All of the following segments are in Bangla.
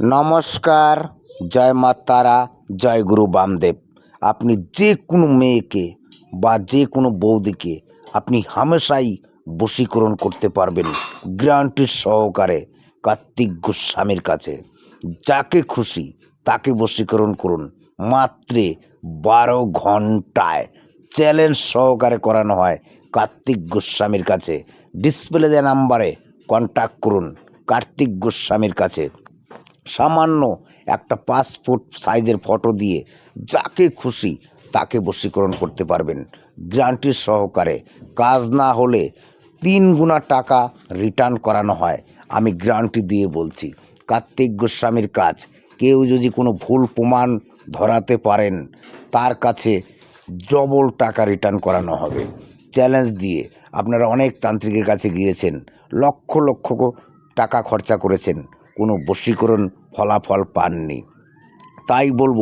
নমস্কার, জয় মা তারা, জয় গুরু বামদেব। আপনি যে কোনো মেয়েকে বা যে কোনো বৌদিকে আপনি হামেশাই বশীকরণ করতে পারবেন গ্রান্টির সহকারে কার্তিক গোস্বামীর কাছে। যাকে খুশি তাকে বশীকরণ করুন মাত্রে বারো ঘন্টায় চ্যালেঞ্জ সহকারে করানো হয় কার্তিক গোস্বামীর কাছে। ডিসপ্লে দেওয়া নাম্বারে কন্ট্যাক্ট করুন কার্তিক গোস্বামীর কাছে। সামান্য একটা পাসপোর্ট সাইজের ফটো দিয়ে যাকে খুশি তাকে বশীকরণ করতে পারবেন। গ্রান্টির সহকারে। কাজ না হলে তিন গুণা টাকা রিটার্ন করানো হয়। আমি গ্রান্টি দিয়ে বলছি, কার্তিক গোস্বামীর কাজ। কেউ যদি কোনো ভুল প্রমাণ ধরাতে পারেন, তার কাছে ডবল টাকা রিটার্ন করানো হবে। চ্যালেঞ্জ দিয়ে আপনারা অনেক তান্ত্রিকের কাছে গিয়েছেন, লক্ষ লক্ষ টাকা খরচা করেছেন। কোনো বশীকরণ ফলাফল পাননি। তাই বলব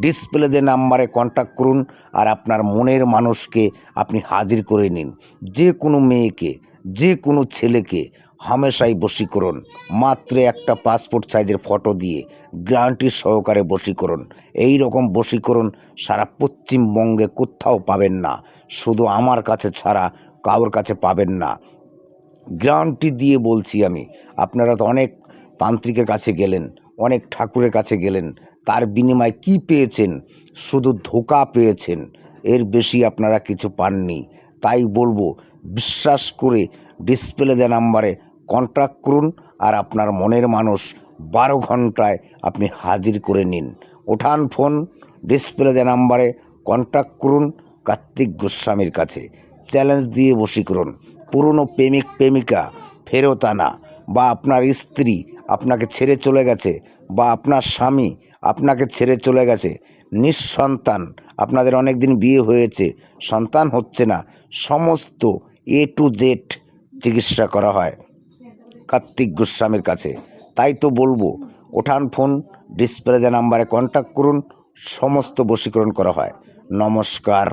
ডিসপ্লেতে নাম্বারে কন্ট্যাক্ট করুন আর আপনার মনের মানুষকে আপনি হাজির করে নিন। যে কোনো মেয়েকে, যে কোনো ছেলেকে হামেশাই বশীকরণ। মাত্র একটা পাসপোর্ট সাইজের ফটো দিয়ে গ্যারান্টি সহকারে বশীকরণ। এই রকম বশীকরণ সারা পশ্চিমবঙ্গে কোথাও পাবেন না। শুধু আমার কাছে ছাড়া কারোর কাছে পাবেন না। গ্যারান্টি দিয়ে বলছি আমি, আপনারা তো অনেক তান্ত্রিকের কাছে গেলেন, অনেক ঠাকুরের কাছে গেলেন, তার বিনিময়ে কি পেয়েছেন? শুধু ধোকা পেয়েছেন, এর বেশি আপনারা কিছু পাননি। তাই বলব, বিশ্বাস করে ডিসপ্লে দেওয়া নাম্বারে কন্ট্যাক্ট করুন আর আপনার মনের মানুষ বারো ঘন্টায় আপনি হাজির করে নিন। ওঠান ফোন ডিসপ্লে দেওয়া নাম্বারে কন্ট্যাক্ট করুন কার্তিক গোস্বামীর কাছে। চ্যালেঞ্জ দিয়ে বশীকরণ পুরনো প্রেমিক, প্রেমিকা, ফেরত আনা। বা আপনার স্ত্রী আপনাকে ছেড়ে চলে গেছে বা আপনার স্বামী আপনাকে ছেড়ে চলে গেছে, নিঃসন্তান, আপনাদের অনেক দিন বিয়ে হয়েছে, সন্তান হচ্ছে না, সমস্ত এ টু জেড চিকিৎসা করা হয় কার্তিক গোস্বামীর কাছে। তাই তো বলব, ওঠান ফোন ডিসপ্লে নাম্বারে কন্ট্যাক্ট করুন, সমস্ত বশীকরণ করা হয়। নমস্কার।